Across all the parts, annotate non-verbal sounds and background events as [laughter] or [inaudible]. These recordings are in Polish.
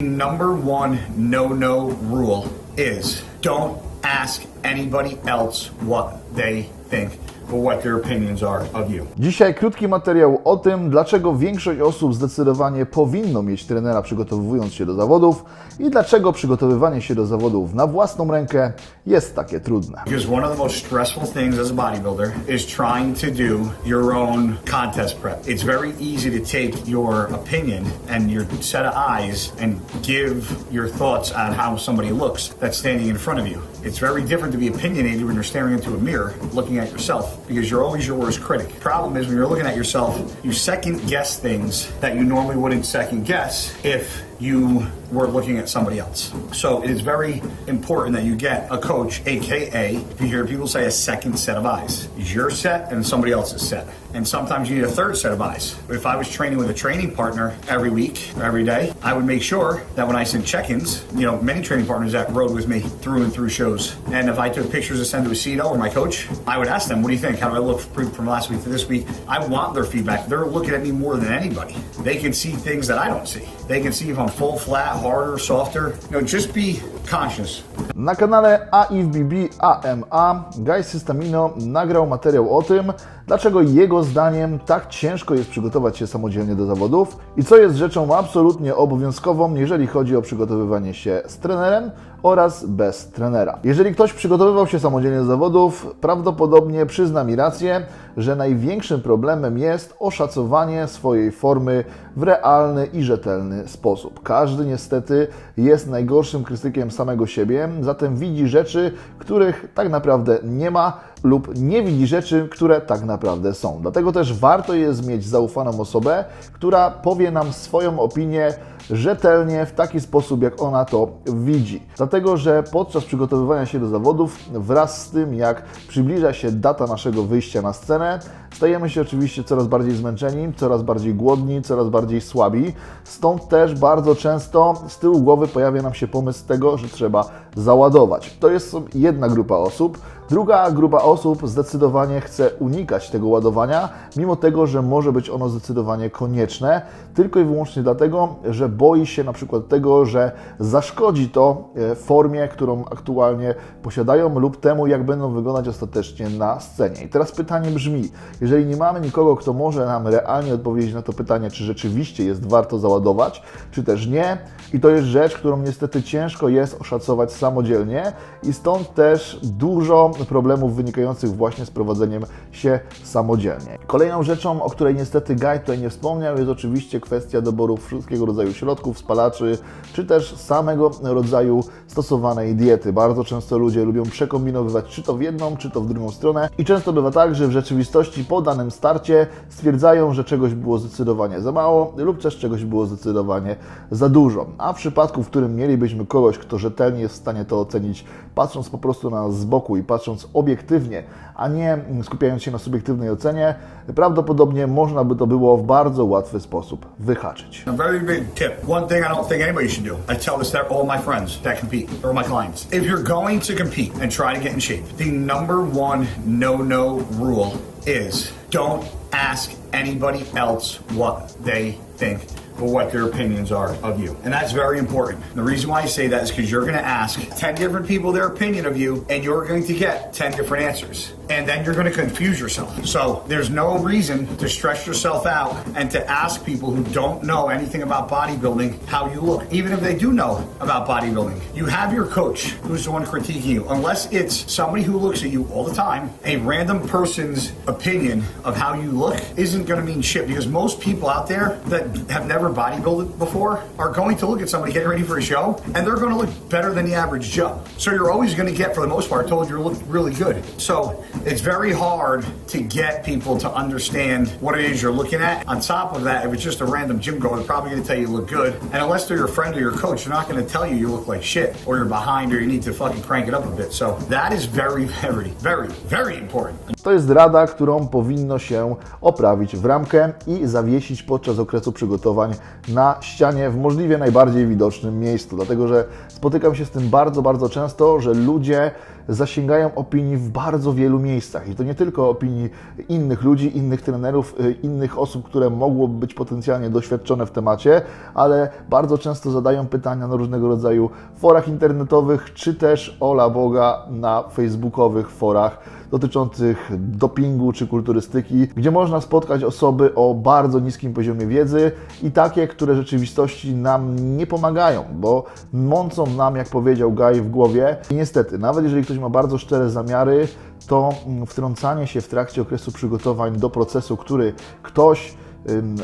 Number one no no rule is don't ask anybody else what they think what their opinions are of you. Dzisiaj krótki materiał o tym, dlaczego większość osób zdecydowanie powinno mieć trenera przygotowując się do zawodów i dlaczego przygotowywanie się do zawodów na własną rękę jest takie trudne. Because one of the most stressful things as a bodybuilder is trying to do your own contest prep. It's very easy to take your opinion and your set of eyes and give your thoughts on how somebody looks that's standing in front of you. It's very different to be opinionated when you're staring into a mirror looking at yourself because you're always your worst critic. Problem is when you're looking at yourself, you second guess things that you normally wouldn't second guess if you were looking at somebody else. So it is very important that you get a coach, aka, you hear people say a second set of eyes. Your set and somebody else's set. And sometimes you need a third set of eyes. If I was training with a training partner every week or every day, I would make sure that when I sent check-ins, you know, many training partners that rode with me through and through shows. And if I took pictures to send to a Aceto or my coach, I would ask them, what do you think? How do I look from last week to this week? I want their feedback. They're looking at me more than anybody. They can see things that I don't see. They can see if I'm full, flat, harder, softer. You know, just be conscious. Na kanale AIFBB AMA Guy Systemino nagrał materiał o tym, dlaczego jego zdaniem tak ciężko jest przygotować się samodzielnie do zawodów i co jest rzeczą absolutnie obowiązkową, jeżeli chodzi o przygotowywanie się z trenerem oraz bez trenera. Jeżeli ktoś przygotowywał się samodzielnie do zawodów, prawdopodobnie przyzna mi rację, że największym problemem jest oszacowanie swojej formy w realny i rzetelny sposób. Każdy niestety jest najgorszym krytykiem samego siebie, zatem widzi rzeczy, których tak naprawdę nie ma lub nie widzi rzeczy, które tak naprawdę są. Dlatego też warto jest mieć zaufaną osobę, która powie nam swoją opinię rzetelnie, w taki sposób, jak ona to widzi. Dlatego, że podczas przygotowywania się do zawodów, wraz z tym, jak przybliża się data naszego wyjścia na scenę, stajemy się oczywiście coraz bardziej zmęczeni, coraz bardziej głodni, coraz bardziej słabi. Stąd też bardzo często z tyłu głowy pojawia nam się pomysł tego, że trzeba załadować. To jest jedna grupa osób. Druga grupa osób zdecydowanie chce unikać tego ładowania, mimo tego, że może być ono zdecydowanie konieczne, tylko i wyłącznie dlatego, że boi się na przykład tego, że zaszkodzi to e, formie, którą aktualnie posiadają lub temu, jak będą wyglądać ostatecznie na scenie. I teraz pytanie brzmi, jeżeli nie mamy nikogo, kto może nam realnie odpowiedzieć na to pytanie, czy rzeczywiście jest warto załadować, czy też nie, i to jest rzecz, którą niestety ciężko jest oszacować samodzielnie i stąd też dużo problemów wynikających właśnie z prowadzeniem się samodzielnie. Kolejną rzeczą, o której niestety Guy tutaj nie wspomniał, jest oczywiście kwestia doboru wszystkiego rodzaju środków, spalaczy, czy też samego rodzaju stosowanej diety. Bardzo często ludzie lubią przekombinowywać czy to w jedną, czy to w drugą stronę i często bywa tak, że w rzeczywistości po danym starcie stwierdzają, że czegoś było zdecydowanie za mało lub też czegoś było zdecydowanie za dużo. A w przypadku, w którym mielibyśmy kogoś, kto rzetelnie jest w stanie to ocenić, patrząc po prostu na nas z boku i patrząc obiektywnie, a nie skupiając się na subiektywnej ocenie, prawdopodobnie można by to było w bardzo łatwy sposób wyhaczyć. A very big tip. One thing I don't think anybody should do. I tell this to all my friends that compete or my clients. If you're going to compete and try to get in shape, the number one no-no rule is don't ask anybody else what they think or what their opinions are of you. And that's very important. The reason why I say that is because you're going to ask 10 different people their opinion of you, and you're going to get 10 different answers. And then you're going to confuse yourself. So there's no reason to stress yourself out and to ask people who don't know anything about bodybuilding how you look. Even if they do know about bodybuilding, you have your coach who's the one critiquing you. Unless it's somebody who looks at you all the time, a random person's opinion of how you look isn't going to mean shit because most people out there that have never bodybuilded before are going to look at somebody getting ready for a show and they're going to look better than the average Joe. So you're always going to get, for the most part, told you look really good. So it's very hard to get people to understand what it is you're looking at. On top of that, if it's just a random gym goer, they're probably going to tell you you look good. And unless they're your friend or your coach, they're not going to tell you you look like shit or you're behind or you need to fucking crank it up a bit. So that is very, [laughs] very, very, very important. To jest rada, którą powinno się oprawić w ramkę i zawiesić podczas okresu przygotowań na ścianie w możliwie najbardziej widocznym miejscu. Dlatego, że spotykam się z tym bardzo, bardzo często, że ludzie zasięgają opinii w bardzo wielu miejscach. I to nie tylko opinii innych ludzi, innych trenerów, y, innych osób, które mogłoby być potencjalnie doświadczone w temacie, ale bardzo często zadają pytania na różnego rodzaju forach internetowych, czy też ola Boga na facebookowych forach dotyczących dopingu czy kulturystyki, gdzie można spotkać osoby o bardzo niskim poziomie wiedzy i takie, które rzeczywistości nam nie pomagają, bo mącą nam, jak powiedział Guy, w głowie. I niestety, nawet jeżeli ktoś ma bardzo szczere zamiary, to mm, wtrącanie się w trakcie okresu przygotowań do procesu, który ktoś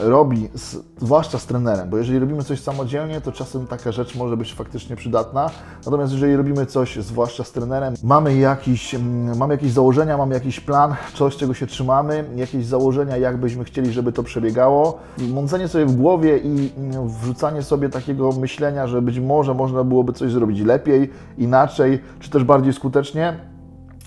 robi, zwłaszcza z trenerem, bo jeżeli robimy coś samodzielnie, to czasem taka rzecz może być faktycznie przydatna. Natomiast jeżeli robimy coś, zwłaszcza z trenerem, mamy, jakiś, mamy jakieś założenia, mamy jakiś plan, coś, czego się trzymamy, jakieś założenia, jak byśmy chcieli, żeby to przebiegało. Mącenie sobie w głowie i wrzucanie sobie takiego myślenia, że być może można byłoby coś zrobić lepiej, inaczej, czy też bardziej skutecznie,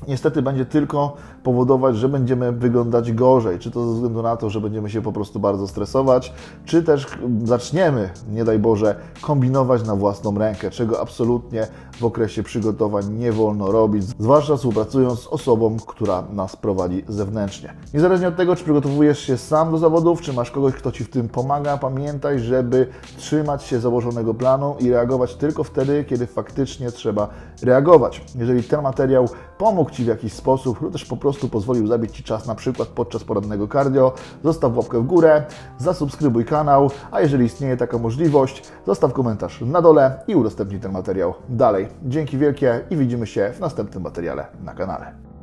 niestety będzie tylko powodować, że będziemy wyglądać gorzej. Czy to ze względu na to, że będziemy się po prostu bardzo stresować, czy też zaczniemy, nie daj Boże, kombinować na własną rękę, czego absolutnie w okresie przygotowań nie wolno robić, zwłaszcza współpracując z osobą, która nas prowadzi zewnętrznie. Niezależnie od tego, czy przygotowujesz się sam do zawodów, czy masz kogoś, kto Ci w tym pomaga, pamiętaj, żeby trzymać się założonego planu i reagować tylko wtedy, kiedy faktycznie trzeba reagować. Jeżeli ten materiał pomógł Ci w jakiś sposób lub też po prostu pozwolił zabić Ci czas na przykład podczas porannego cardio, zostaw łapkę w górę, zasubskrybuj kanał, a jeżeli istnieje taka możliwość, zostaw komentarz na dole i udostępnij ten materiał dalej. Dzięki wielkie i widzimy się w następnym materiale na kanale.